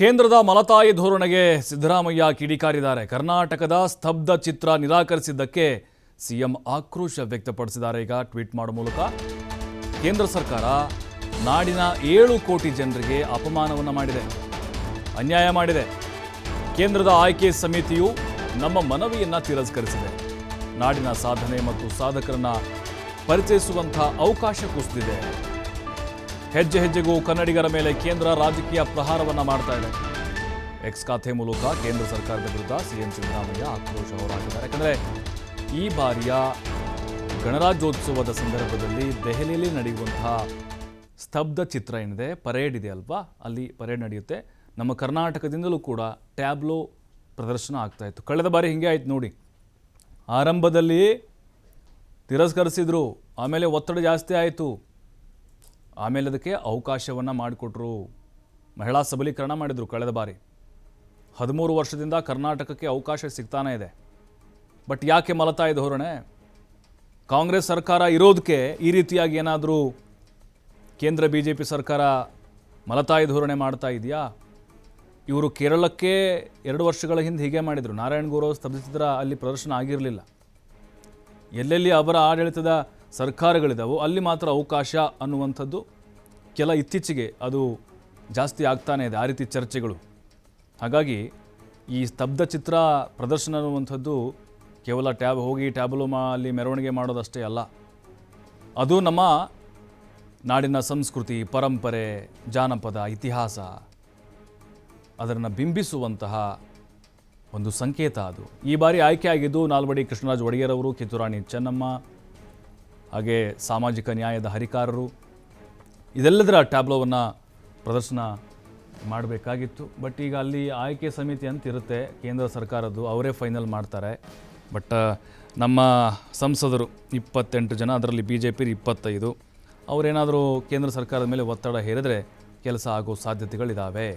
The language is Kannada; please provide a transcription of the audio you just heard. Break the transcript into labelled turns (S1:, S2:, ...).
S1: ಕೇಂದ್ರದ ಮಲತಾಯಿ ಧೋರಣೆಗೆ ಸಿದ್ದರಾಮಯ್ಯ ಕಿಡಿಕಾರಿದ್ದಾರೆ. ಕರ್ನಾಟಕದ ಸ್ತಬ್ಧ ಚಿತ್ರ ನಿರಾಕರಿಸಿದ್ದಕ್ಕೆ ಸಿಎಂ ಆಕ್ರೋಶ ವ್ಯಕ್ತಪಡಿಸಿದ್ದಾರೆ. ಈಗ ಟ್ವೀಟ್ ಮಾಡೋ ಮೂಲಕ ಕೇಂದ್ರ ಸರ್ಕಾರ ನಾಡಿನ ಏಳು ಕೋಟಿ ಜನರಿಗೆ ಅಪಮಾನವನ್ನು ಮಾಡಿದೆ. ಅನ್ಯಾಯ ಮಾಡಿದೆ. ಕೇಂದ್ರದ ಆಯ್ಕೆ ಸಮಿತಿಯು ನಮ್ಮ ಮನವಿಯನ್ನು ತಿರಸ್ಕರಿಸಿದೆ. ನಾಡಿನ ಸಾಧನೆ ಮತ್ತು ಸಾಧಕರನ್ನ ಪರಿಚಯಿಸುವಂಥ ಅವಕಾಶ ಕುಸಿದಿದೆ ಹೆಜ್ಜೆ ಹೆಜ್ಜೆಗೂ ಕನ್ನಡಿಗರ ಮೇಲೆ ಕೇಂದ್ರ ರಾಜಕೀಯ ಪ್ರಹಾರವನ್ನ ಮಾಡ್ತಾ ಇದೆ. ಎಕ್ಸ್ ಖಾತೆ ಮೂಲಕ ಕೇಂದ್ರ ಸರ್ಕಾರದ ವಿರುದ್ಧ ಸಿಎಂ ಸಿದ್ದರಾಮಯ್ಯ ಆಕ್ರೋಶ ಹೊರಹಾಕಿದ್ದಾರೆ. ಯಾಕಂದರೆ ಈ ಬಾರಿಯ ಗಣರಾಜ್ಯೋತ್ಸವದ ಸಂದರ್ಭದಲ್ಲಿ ದೆಹಲಿಯಲ್ಲಿ ನಡೆಯುವಂತಹ ಸ್ತಬ್ಧ ಚಿತ್ರ ಏನಿದೆ ಪರೇಡ್ ಇದೆ ಅಲ್ವಾ? ಅಲ್ಲಿ ಪರೇಡ್ ನಡೆಯುತ್ತೆ. ನಮ್ಮ ಕರ್ನಾಟಕದಿಂದಲೂ ಕೂಡ ಟ್ಯಾಬ್ಲೋ ಪ್ರದರ್ಶನ ಆಗ್ತಾ ಇತ್ತು. ಕಳೆದ ಬಾರಿ ಹಿಂಗೆ ಆಯ್ತು ನೋಡಿ. ಆರಂಭದಲ್ಲಿ ತಿರಸ್ಕರಿಸಿದ್ರು, ಆಮೇಲೆ ಒತ್ತಡ ಜಾಸ್ತಿ ಆಯಿತು. ಆಮೇಲೆ ಅದಕ್ಕೆ ಅವಕಾಶವನ್ನು ಮಾಡಿಕೊಟ್ರು. ಮಹಿಳಾ ಸಬಲೀಕರಣ ಮಾಡಿದರು ಕಳೆದ ಬಾರಿ. ಹದಿಮೂರು ವರ್ಷದಿಂದ ಕರ್ನಾಟಕಕ್ಕೆ ಅವಕಾಶ ಸಿಗ್ತಾನೇ ಇದೆ. ಬಟ್ ಯಾಕೆ ಮಲತಾಯಿ ಧೋರಣೆ ಕಾಂಗ್ರೆಸ್ ಸರ್ಕಾರ ಇರೋದಕ್ಕೆ ಈ ರೀತಿಯಾಗಿ ಏನಾದರೂ ಕೇಂದ್ರ ಬಿ ಜೆ ಪಿ ಸರ್ಕಾರ ಮಲತಾಯಿ ಧೋರಣೆ ಮಾಡ್ತಾ ಇದೆಯಾ? ಇವರು ಕೇರಳಕ್ಕೆ ಎರಡು ವರ್ಷಗಳ ಹಿಂದೆ ಹೀಗೆ ಮಾಡಿದರು. ನಾರಾಯಣ ಗೌರವ್ ಸ್ತಬ್ಧಿಸಿದ್ರ ಅಲ್ಲಿ ಪ್ರದರ್ಶನ ಆಗಿರಲಿಲ್ಲ. ಎಲ್ಲೆಲ್ಲಿ ಅವರ ಆಡಳಿತದ ಸರ್ಕಾರಗಳಿದಾವೋ, ಅಲ್ಲಿ ಮಾತ್ರ ಅವಕಾಶ ಅನ್ನುವಂಥದ್ದು ಕೆಲ ಇತ್ತೀಚೆಗೆ ಅದು ಜಾಸ್ತಿ ಆಗ್ತಾನೆ ಇದೆ, ಆ ರೀತಿ ಚರ್ಚೆಗಳು. ಹಾಗಾಗಿ ಈ ಸ್ತಬ್ಧ ಚಿತ್ರ ಪ್ರದರ್ಶನ ಅನ್ನುವಂಥದ್ದು ಕೇವಲ ಟ್ಯಾಬ್, ಹೋಗಿ ಟ್ಯಾಬ್ಲು ಮಾ, ಅಲ್ಲಿ ಮೆರವಣಿಗೆ ಮಾಡೋದಷ್ಟೇ ಅಲ್ಲ. ಅದು ನಮ್ಮ ನಾಡಿನ ಸಂಸ್ಕೃತಿ, ಪರಂಪರೆ, ಜಾನಪದ, ಇತಿಹಾಸ ಅದನ್ನು ಬಿಂಬಿಸುವಂತಹ ಒಂದು ಸಂಕೇತ ಅದು. ಈ ಬಾರಿ ಆಯ್ಕೆ ಆಗಿದ್ದು ನಾಲ್ವಡಿ ಕೃಷ್ಣರಾಜ್ ಒಡೆಯರವರು ಕಿತ್ತೂರಾಣಿ ಚೆನ್ನಮ್ಮ ಹಾಗೆ ಸಾಮಾಜಿಕ ನ್ಯಾಯದ ಹರಿಕಾರರು ಇದೆಲ್ಲದರ ಟ್ಯಾಬ್ಲೋವನ್ನು ಪ್ರದರ್ಶನ ಮಾಡಬೇಕಾಗಿತ್ತು. ಬಟ್ ಈಗ ಅಲ್ಲಿ ಆಯ್ಕೆ ಸಮಿತಿ ಅಂತ ಇರುತ್ತೆ ಕೇಂದ್ರ ಸರ್ಕಾರದ್ದು ಅವರೇ ಫೈನಲ್ ಮಾಡ್ತಾರೆ. ಬಟ್ ನಮ್ಮ ಸಂಸದರು ಇಪ್ಪತ್ತೆಂಟು ಜನ, ಅದರಲ್ಲಿ ಬಿ ಜೆ ಪಿ ಇಪ್ಪತ್ತೈದು. ಅವರೇನಾದರೂ ಕೇಂದ್ರ ಸರ್ಕಾರದ ಮೇಲೆ ಒತ್ತಡ ಹೇರಿದ್ರೆ ಕೆಲಸ ಆಗೋ ಸಾಧ್ಯತೆಗಳಿದ್ದಾವೆ